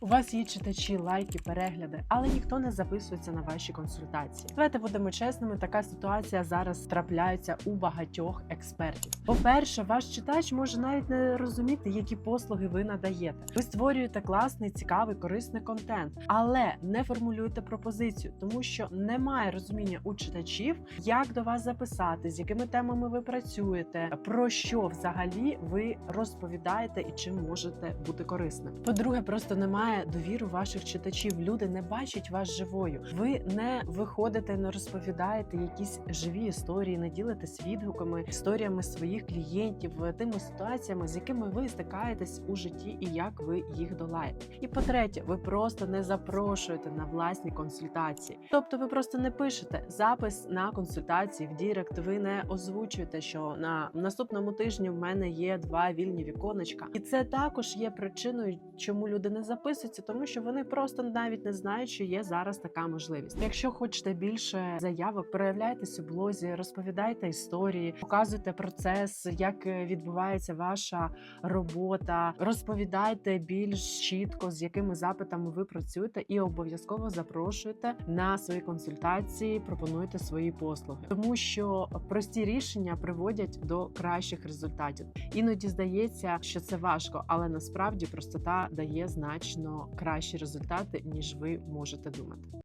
У вас є читачі, лайки, перегляди, але ніхто не записується на ваші консультації. Давайте будемо чесними. Така ситуація зараз трапляється у багатьох експертів. По-перше, ваш читач може навіть не розуміти, які послуги ви надаєте. Ви створюєте класний, цікавий, корисний контент, але не формулюєте пропозицію, тому що немає розуміння у читачів, як до вас записати, з якими темами ви працюєте, про що взагалі ви розповідаєте і чим можете бути корисним. По-друге, просто немає довіри ваших читачів. Люди не бачать вас живою. Ви не виходите, не розповідаєте якісь живі історії, не ділитесь відгуками, історіями своїх клієнтів, тими ситуаціями, з якими ви стикаєтесь у житті, і як ви їх долаєте. І по-третє, ви просто не запрошуєте на власні консультації. Тобто, ви просто не пишете запис на консультації в Дірект. Ви не озвучуєте, що на наступному тижні в мене є два вільні віконечка, і це також є причиною, чому люди не записуються, тому що вони просто навіть не знають, що є зараз така можливість. Якщо хочете більше заявок, проявляйтесь у блозі, розповідайте історії, показуйте процес, як е, відбувається ваша робота, розповідайте більш чітко, з якими запитами ви працюєте, і обов'язково запрошуйте на свої консультації, пропонуйте свої послуги, тому що прості рішення приводять до кращих результатів. Іноді здається, що це важко, але насправді простота дає значно кращі результати, ніж ви можете думати.